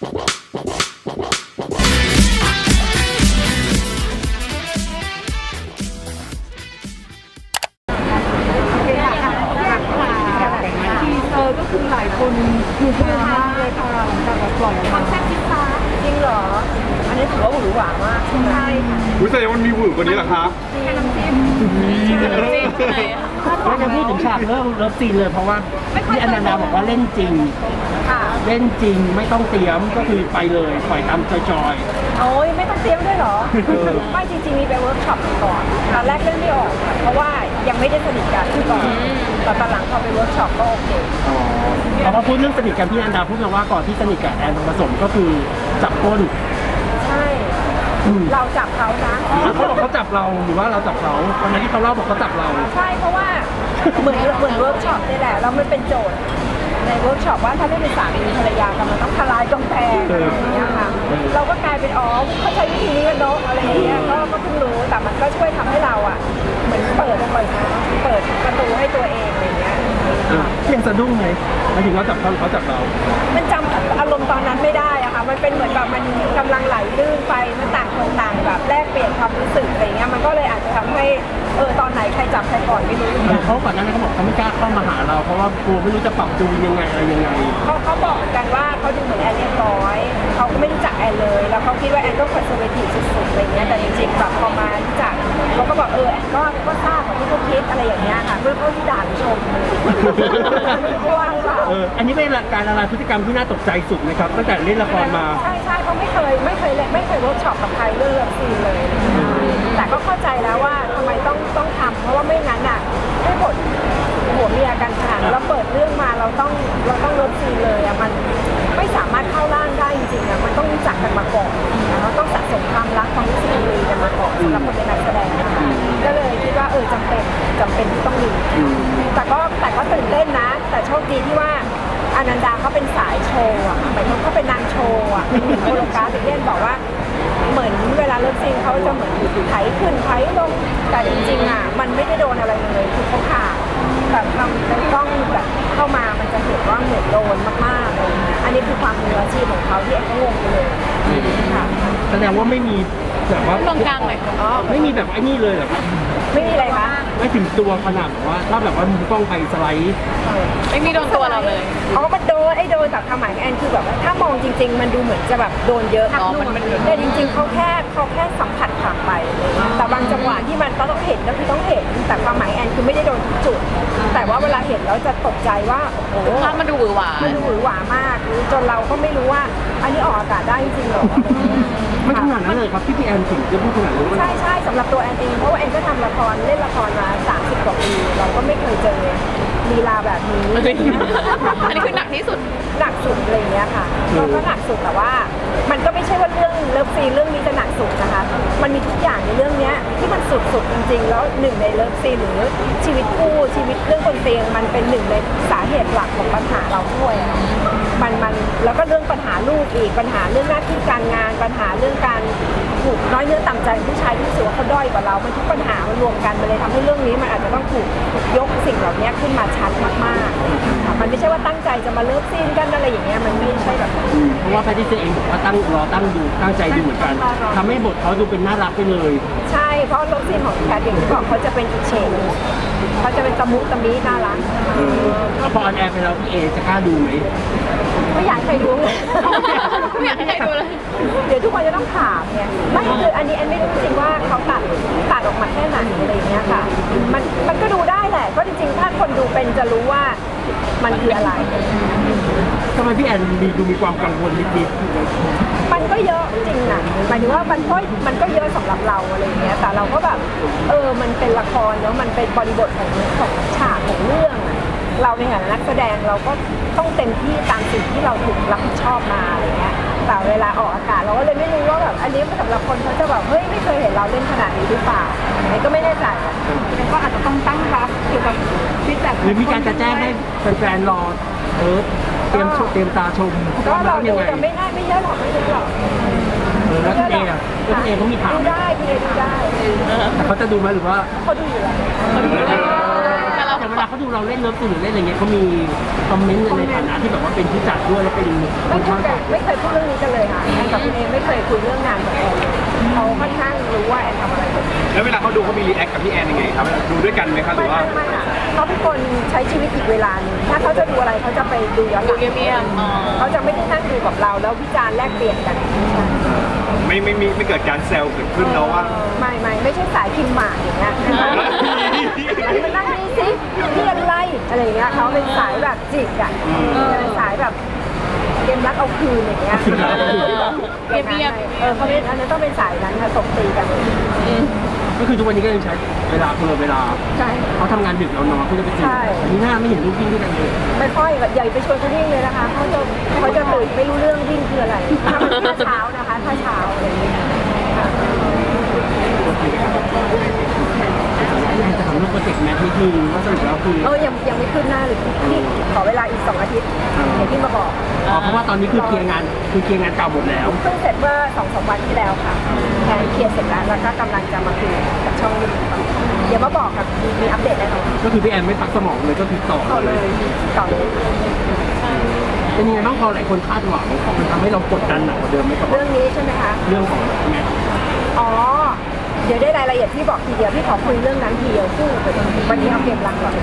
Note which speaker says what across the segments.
Speaker 1: ทีเซอร์ก็คือหลายคนคือฮามากเลยค่ะหลังจากแบบปล่อยออกมา
Speaker 2: จริงเหรอ อันนี้ถือว่าหวือหวามากใช่
Speaker 1: ค่ะ
Speaker 3: อุ้ยแสดงว่มันมีหวือกว่านี้เหรอครับ
Speaker 1: แค่น้ำจิ้ม
Speaker 4: ไม่ จะพูดถึงฉากเริ่มเลิฟซีนเลยเพราะว่าพี่อนันดาบอกว่าเล่นจริง
Speaker 2: ค่ะ
Speaker 4: เล่นจริงไม่ต้องเตรียมก็คือไปเลยปล่อยตามจอย
Speaker 2: โอ้ยไม่ต้องเตรียมด้วยเหรอ ไม่จริงๆมีไปเวิร์กช็อปกันก่อนตอนแรกเล่นไม่ออก เพราะว่ายังไม่ได้สนิทกันก่อนแต่ตอนหลังพอไปเวิร์กช็อปก็โอเค
Speaker 4: ๆอ๋อเพราะพูดเรื่องสนิทกันพี่อนันดาพูดมาว่าก่อนที่สนิทกับแอนทองผสมก็คือจับก้น
Speaker 2: ใช่
Speaker 4: อืม
Speaker 2: เราจับเขานะ
Speaker 4: เขาบอกเขาจับเราหรือว่าเราจับเขาวันนั้นที่เขาเล่าบอกเขาจับเรา
Speaker 2: ใช่เพราะว่าเหมือนเหมือนเวิร์กช็อปนี่แหละแล้วมันเป็นโจทย์ในเวิร์กช็อปว่าถ้าไม่เป็นสามีภรรยากันมันต้องทลายกำแพงอะไรอย่างเงี้ยค่ะเราก็กลายเป็นอ๋อเขาใช้วิธีนี้กันเนาะอะไรอย่างเงี้ยก็ก็เพิ่งรู้แต่มันก็ช่วยทำให้เราอะเหมือนเปิดเปิดเปิดประตูให้ตัวเองอะไรอย่างเงี้ย
Speaker 4: ยังสะดุ้งไหมหมายถึงว่าจับเขาหรือเขาจับเรา
Speaker 2: มันจำอารมณ์ตอนนั้นไม่ได้อะค่ะ มันเป็นเหมือนแบบมันกำลังไหลลื่นไปมันต่างคนต่างแบบแลกเปลี่ยนความรู้สึกอะไรเงี้ยมันก็เลยอาจจะทำให้เออตอนไหนใครจับใครก่อนไม่รู้
Speaker 4: เขาก่อนหน้านั้นเขาบอกเขาไม่กล้าเข้ามาหาเราเพราะว่ากลัวไม่รู้จะปรับจูนยังไงอะไรยังไง
Speaker 2: เขาเขาบอกเหมือนกันว่าเขาดูเหมือนแอนเรียบร้อยเขาก็ไม่รู้จักแอนเลย แล้วเขาคิดว่าแอนก็คอนเซอร์เวทีฟสุดๆอะไรเงี้ยแต่จริงๆแบบพอมารู้จักเขาก็บอกเออแอนก็ก็ทราบของที่เขาคิดอะไรอย่างเงี้ยค่ะเมื่อเขาที่ด่าหรือชมเพราะว่าหรือ เปล่า
Speaker 4: เอออันนี้เป็นการละลายพฤติกรรมที่น่าตกใจสุดนะครับตั้งแต่เล่นละครมา
Speaker 2: ใช่ใช่เขาไม่เคยไม่เคยเล่นไม่เคยเวิร์กช็อปกับใครเรื่องเลิฟซีนเลย ก็เลยคิดว่าเออจำเป็นจำเป็นที่ต้องมีแต่ก็แต่ก็ตื่นเต้นนะ แต่โชคดีที่ว่าอนันดาเขาเป็นสายโชว์อะหมายถึงเขาเป็นนางโชว์อะเป็นหญิงโคโลกราฟอย่างที่เอ็นบอกว่า เหมือนเวลาเลิฟซีนเขาจะเหมือนไถขึ้นไถลงแต่จริงๆอะมันไม่ได้โดนอะไรเลยคือเขาขาดแบบทำในกล้องแบบเข้ามามันจะเห็นว่าเหมือนโดนมากๆเลยอันนี้คือความมืออาชีพของเขาที่เอ็นก็งงไปเลยค่ะ
Speaker 4: แสดงว่าไม่มี แบบว่า
Speaker 1: ตรงกลางหน่อย
Speaker 2: อ๋อ
Speaker 4: ไม่มีแบบไอ้นี่เลยเหรอครับ
Speaker 2: ไม่มีอะไรคะ
Speaker 4: ไม่ถึงตัวขนาดแบบว่าถ้าแบบว่ามุมกล้องไปสไลด์
Speaker 1: ไม่มีโดนตัวเราเลย
Speaker 2: อ๋อมันโดนไอ้โดนจากความหมายของแอนคือแบบว่าถ้ามองจริง ๆ มันดูเหมือนจะแบบโดนเยอะ
Speaker 1: อ๋อมันมัน
Speaker 2: แต่จริงๆเขาแค่เขาแค่สัมผัส ผ่านไป แต่บางจังหวะที่มันต้องเห็นก็คือต้องเห็น แต่ความหมายแอนคือไม่ได้โดนทุกจุด แต่ว่าเวลาเห็นแล้วจะตกใจว่าโอ้โห
Speaker 1: ภาพมันดูหวือหวา
Speaker 2: มันดูหวือหวามาก จนเราก็ไม่รู้ว่า อันนี้ออกอากาศได้จริงเหรอ
Speaker 4: ไม่ขนาดนั้นเลยครับที่พี่แอนถึงจะพูดขนาดนั้นว่า
Speaker 2: ใช่ใช่สำหรับตัวแอนเองเพราะว่าแอนก็ทำละครเล่นละครมา30กว่าปีเราก็ไม่เคยเจอลีลาแบบนี้
Speaker 1: อันนี้คือหนักที่สุด
Speaker 2: หนักสุดอะไรอย่างเงี้ยค่ะก็ก็หนักสุดแต่ว่า มันก็ไม่ใช่ว่าเรื่องเลิฟซีนเรื่องนี้จะหนักสุดนะคะ มันมีทุกอย่างในเรื่องเนี้ยที่มันสุดสุดๆจริง ๆ แล้วหนึ่งในเลิฟซีนหรือชีวิตคู่ชีวิตเรื่องบนเตียงมันเป็นหนึ่งในสาเหตุหลักของปัญหาเราด้วยอะมันมันแล้วก็เรื่องปัญหาลูกอีกปัญหาเรื่องหน้าที่การงานปัญหาเรื่องการถูกน้อยเนื้อต่ำใจผู้ชายที่รู้สึกว่าเขาด้อยกว่าเรา มันทุกปัญหามันรวมกันมันเลยทำให้เรื่องนี้มันอาจจะต้องถูกยกสิ่งเหล่านี้ขึ้นมาชัดมากๆ มันไม่ใช่ว่าตั้งใจจะมาเลิฟซีนกันอะไรอย่างเงี้ยมันไม่ใช่แบบนั้น
Speaker 4: อืมเพราะว่าแพทติเซียเองบอกว่าตั้งรอตั้งดูตั้งใจดูเหมือนกันทำให้บทเขาดูเป็นน่ารักไปเลย
Speaker 2: ใช่ เพราะรถซีนของแคทอย่างที่บอกเขาจะเป็นอีกเฉดหนึ่งเขาจะเป็นตะมุตะมิน่ารัก
Speaker 4: แล้วพอออนแอร์ไปแล้วพี่เอจะกล้าดูไหม
Speaker 2: ไม่อยากให้ใครรู้เลย
Speaker 1: ไม่อยากให้ใครดูเลย
Speaker 2: เดี๋ยวทุกคนจะต้องถามไงไม่คืออันนี้แอนไม่รู้จริงว่าเขาตัดตัดออกมาแค่ไหนอะไรอย่างเงี้ยค่ะ มันมันก็ดูได้แหละ ก็จริงๆ ถ้าคนดูเป็นจะรู้ว่า มันคืออะไร
Speaker 4: ทำไมพี่แอนมีดูมีความกังวลนิด
Speaker 2: มันก็เยอะจริงนะหมายถึงว่ามันก็มันก็เยอะสำหรับเราอะไรอย่างเงี้ย แต่เราก็แบบ เออ มันเป็นละครแล้วมันเป็นบริบทของของฉากของเรื่องอะเราในฐานะนักแสดงเราก็ต้องเต็มที่ตามสิ่งที่เราถูกรับผิดชอบมาอะไรเงี้ย แต่เวลาออกอากาศ เราก็เลยไม่รู้ว่าแบบอันนี้สำหรับคนเขาจะแบบเฮ้ยไม่เคยเห็นเราเล่นขนาดนี้หรือเปล่าอันนี้ก็ไม่แน่ใจอะก็อาจจะต้องตั้งรับเกี่ยวกับฟีดแบ็ก
Speaker 4: ๆหรือมีการจะแจ้งให้แฟนๆรอเออเตรียมชมเตรียมตาชม
Speaker 2: ก็
Speaker 4: ว่า
Speaker 2: เรา
Speaker 4: มัน
Speaker 2: ดู
Speaker 4: ยังไง
Speaker 2: แต่ไม่ได้ไม่เยอะหรอกไม่เยอะหรอก
Speaker 4: เออแล้วพี่เออะแล้วพี่เอเขามีถาม
Speaker 2: ดู
Speaker 4: ไหม
Speaker 2: ได้พี่เอดูได้
Speaker 4: แต่เขาจะดูไหมหรือว่า
Speaker 2: เขาดูอยู่แล้ว
Speaker 4: ลาเขาดูเราเล่นเลิฟซีนหรือเล่นอะไรเงี้ยเขามีคอมเมนต์ในฐานะที่แบบว่าเป็นผู้จัดด้วยแล้วเป็นค
Speaker 2: ไม่
Speaker 4: น
Speaker 2: คุ
Speaker 4: ข้ายง
Speaker 2: กันไม่เคยพูดเรื่องนี้กันเลยค่ะแอนกับคุณเอไม่เคยคุยเรื่องงานกับแอนเลยเขาค่อนข้างรู้ว่าแอนทำอะไรอยู่
Speaker 3: แล้วเวลาเขาดูเขามีรีแอคกับพี่แอนยังไงครับดูด้วยกันไหมครับห
Speaker 2: ไม่
Speaker 3: รือว่า
Speaker 2: ไม่ไม่ค่ะเขาเป็นคนใช้ชีวิตอีกเวลาหนึงถ้าเขาจะดูอะไรเขาจะไปดูย้อนหลังเขาจะไม่ได้นั่งดูกับเราแล้ววิจารณ์แลกเปลี่ยนกัน
Speaker 3: ไม่ไม่มีไม่เกิดการแซวเกิดขึ้นเนาะว่า
Speaker 2: ไม่ไม่ไม่ใช่สายพิมพ์หมากอย่างเงี้ยอันนี้มันนั่ง นี่สินี่อะไรอะไรอย่างเงี้ยเขาเป็นสายแบบจิกอะเป็นสายแบบเกมรักเอาคืนอย่างเงี้ยเกมเงียบ เออเขาเป็นอันนั้นต้องเป็นสายนั้นค่ะตบตีกัน
Speaker 4: ก็คือทุกวันนี้ก็ยังใช้เวลาคนละเวลา
Speaker 2: ใช่
Speaker 4: เขาทำงานดึกเรานอนเขาจะไปตื่น
Speaker 2: ใช่
Speaker 4: อันนี้หน้าไม่เห็นลูกวิ่งด้วยกันเลย
Speaker 2: ไม่ค่อยแบบใหญ่ไปชวนเขาวิ่งเลยนะคะเขาจะเขาจะตื่นไม่รู้เรื่องวิ่งคืออะไรถ้ามันถ้าเช้านะคะ ถ้าเช้าอะไรอย่างเงี้ยค่ะ
Speaker 4: อยากจะทำ เรื่องโปรเจกต์แมทนี่คือว่าสรุปแล้วคือ
Speaker 2: เออยังยังไม่ขึ้นหน้าเลยพี่ขอเวลาอีกสองอาทิตย์เดี๋ยวพี่มาบอก
Speaker 4: อ๋อเพราะว่าตอนนี้คือเคลียร์งานคือเคลียร์งานเก่าหมดแล้ว
Speaker 2: เพิ่งเสร็จเมื่อสองสามวันที่แล้วค่ะแทนเคลียร์เสร็จแล้วแล้วก็กำลังจะมาคุยกับช่องยูทูบเดี๋ยวมาบอกกับมีมีอัปเดตแน่นอน
Speaker 4: ก็คือพี่แอนไม่พักสมองเลยก็คือต่อ
Speaker 2: ต่อ
Speaker 4: เล
Speaker 2: เลยยต่อเลย
Speaker 4: เป็นยังไงบ้างพอหลายคนคาดหวังมันทำให้เรากดดันหนักกว่าเดิมไหมกับ
Speaker 2: เรื่องนี้ใช่ไหมคะ
Speaker 4: เรื่องของแมท
Speaker 2: อ๋อเดี๋ยวได้รายละเอียดที่บอกทีเดียวพี่ขอคุยเรื่องนั้นทีเดียวซึ่งวันนี้เอาเกมหลักก่อน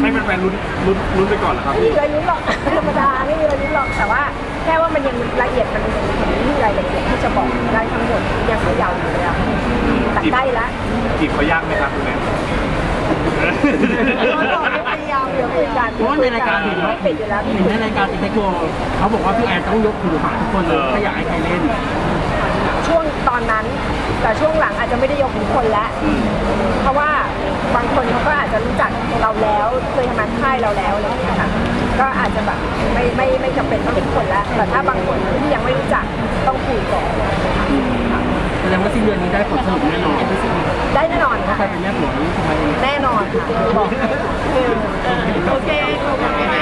Speaker 3: ให้แฟนๆลุ้นลุ้นลุ้นไปก่อนเหรอครับ
Speaker 2: ไม่มีอะไรลุ้นหรอกธรรมดาไม่มีอะไรลุ้นหรอกแต่ว่า แค่ว่ามันยังละเอียดมันยังไม่มีรายละเอียดที่จะบอกได้ทั้งหมดยังไม่ยาวอยู่เลยอะแต่ใกล้ละ
Speaker 3: จีบเขายากไหมครับคุณแม่
Speaker 2: พยายามเดี๋ยวคุยกัน
Speaker 4: เพราะว่าในรายการเห็นว่า
Speaker 2: ไม่ปิดอยู่แล้วพี่
Speaker 4: เห็นในรายการติเทคโนเขาบอกว่าพี่แอนต้องยกหูหาทุกคนเลยถ้าอยากให้ใครเล่น
Speaker 2: ช่วงตอนนั้น แต่ช่วงหลังอาจจะไม่ได้ยกทุกคนแล้ว เพราะว่าบางคนเขาก็อาจจะรู้จักเราแล้วเคยทำงานค่ายเราแล้วอะไรอย่างเงี้ยค่ะก็อาจจะแบบไม่ไม่ไม่จำเป็นต้องเป็นคนแล้วแต่ถ้าบางคนที่ยังไม่รู้จักต้องคุยก่อน
Speaker 4: แสดงว่าสิ้นเดือนนี้ได้ผลสรุปแน่นอน
Speaker 2: ได้แน่นอนค่ะ
Speaker 4: ใครเป็นแม่หัวนี่ทำไม
Speaker 2: แน่นอนค่ะบอกโอเคขอบคุณ